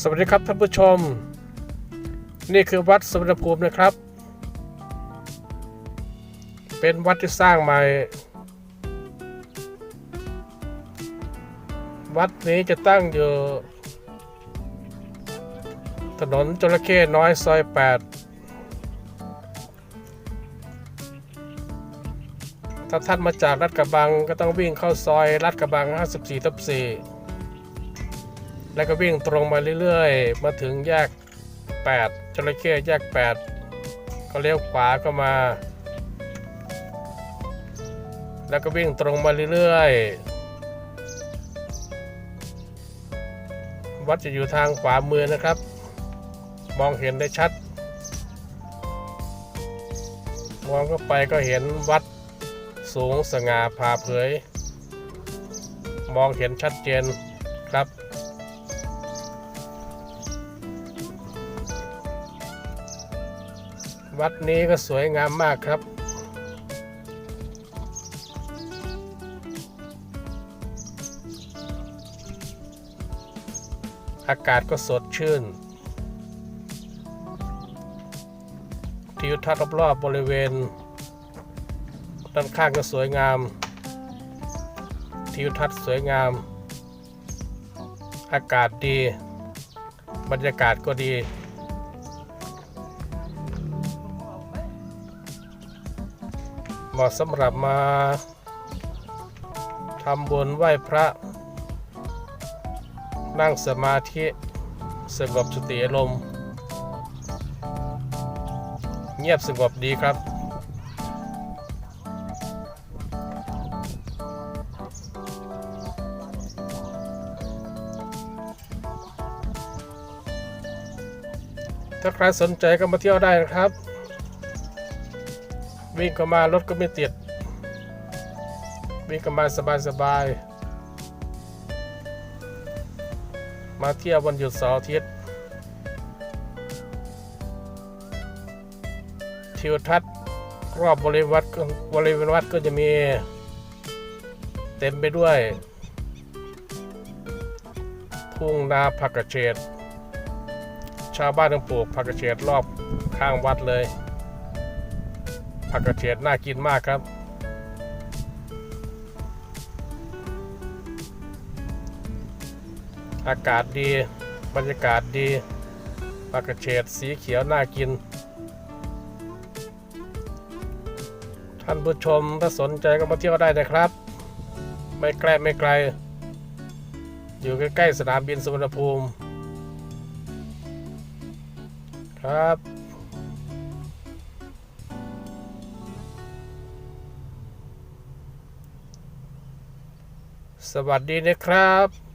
สวัสดีครับท่านผู้ชม นี่คือวัดสมรภูมินะครับ เป็นวัดที่สร้างใหม่ วัดนี้จะตั้งอยู่ ถนนจระเข้น้อยซอย 8 ถ้าท่านมาจากรัดกระบังก็ต้องวิ่งเข้าซอยรัดกระบัง 54ทับ4 แล้วก็วิ่งตรงมาเรื่อยๆ มาถึงแยก 8จระเข้แยก 8 ก็เลี้ยวขวาก็มา แล้วก็วิ่งตรงมาเรื่อยๆ วัดจะอยู่ทางขวามือนะครับ มองเห็นได้ชัด มองเข้าไปก็เห็นวัดสูงสง่าผ่าเผย มองเห็นชัดเจนครับ วัดนี้ก็สวยงามมากครับ อากาศก็สดชื่นทิวทัศน์รอบๆบริเวณ ด้านข้างก็สวยงาม ทิวทัศน์สวยงาม อากาศดี บรรยากาศก็ดี เหมาะสำหรับมาทำบุญไหว้พระ นั่งสมาธิสงบสติอารมณ์เงียบสงบดีครับ ถ้าใครสนใจก็มาเที่ยวได้นะครับ วิ่งเข้ามารถก็ไม่ติด วิ่งเข้ามาสบายสบายๆมาเที่ยววันหยุดเสาร์อาทิตย์ทิวทัศน์รอบบริเวณวัดบริเวณวัดก็จะมีเต็มไปด้วยทุ่งนาผักกระเฉดชาวบ้านต้องปลูกผักกระเฉดรอบข้างวัดเลย ผักกระเฉดน่ากินมากครับ อากาศดี บรรยากาศดีผักกระเฉดสีเขียวน่ากิน ท่านผู้ชมถ้าสนใจก็มาเที่ยวได้นะครับ ไม่ไกลไม่ไกล อยู่ใกล้ๆสนามบินสุวรรณภูมิครับ สวัสดีนะครับ